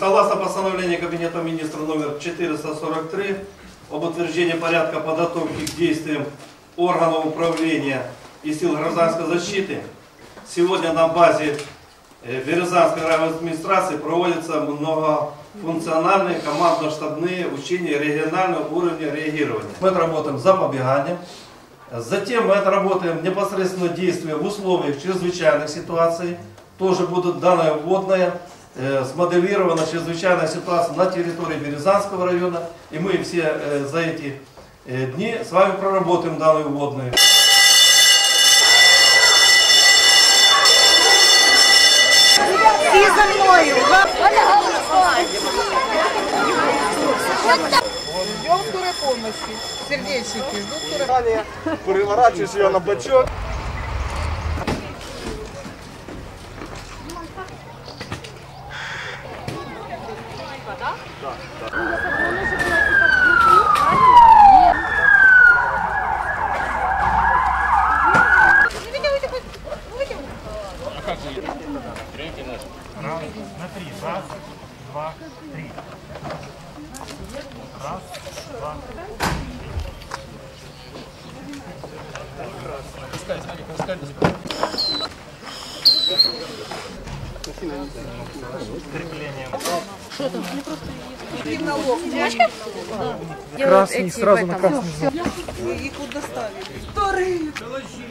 Согласно постановлению Кабинета министра номер 443 об утверждении порядка подготовки к действиям органов управления и сил гражданской защиты, сегодня на базе э, Березанской районной администрации проводятся многофункциональные командно-штабные учения регионального уровня реагирования. Мы работаем с запобеганием, затем мы отработаем непосредственно действия в условиях чрезвычайных ситуаций, тоже будут данные вводные, смоделирована е, чрезвычайная ситуация на территории Березанского района. И мы все за эти дни с вами проработаем данные водные. Сердечники Переворачиваешь ее на бочок. раз, на три. Раз, два, три. Раз, два, Пускай, смотри, пускай, Креплением. Что там? Или просто есть? налог. Красный, сразу на красный. Их вот доставили. Вторые. Положи.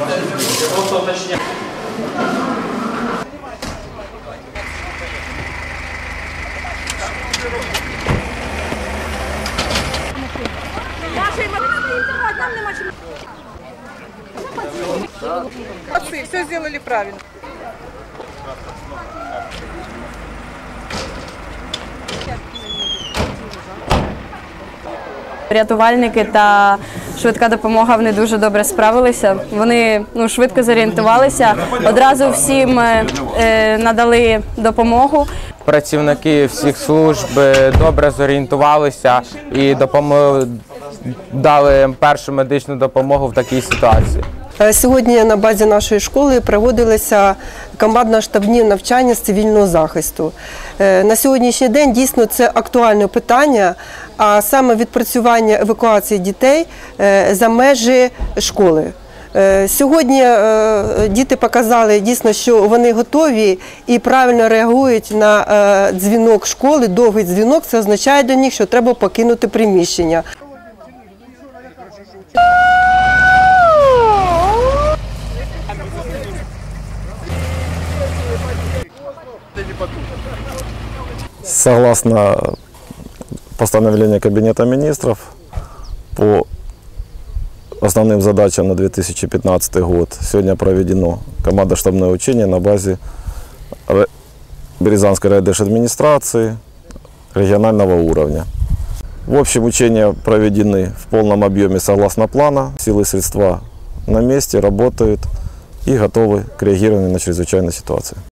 Я просто уточняю. Молодцы, все сделали правильно. Рятувальники та швидка допомога. Вони дуже добре справилися. Вони ну швидко зорієнтувалися. Одразу всім е, е надали допомогу. Працівники всіх служб е, добре зорієнтувалися і допомогли дали першу медичну допомогу в такій ситуації. Е, сьогодні на базі нашої школи проводилися командно-штабні навчання з цивільного захисту. Е, на сьогоднішній день дійсно це актуальне питання, а саме відпрацювання евакуації дітей е, за межі школи. Е, сьогодні діти показали дійсно, що вони готові і правильно реагують на дзвінок школи. Довгий дзвінок це означає для них, що треба покинути приміщення. Согласно постановлению Кабинета министров по основным задачам на 2015 год сегодня проведено команда штабное учение на базе Березанской райдеш-администрации регионального уровня. В общем, учения проведены в полном объеме согласно плана. Силы и средства на месте, работают и готовы к реагированию на чрезвычайные ситуации.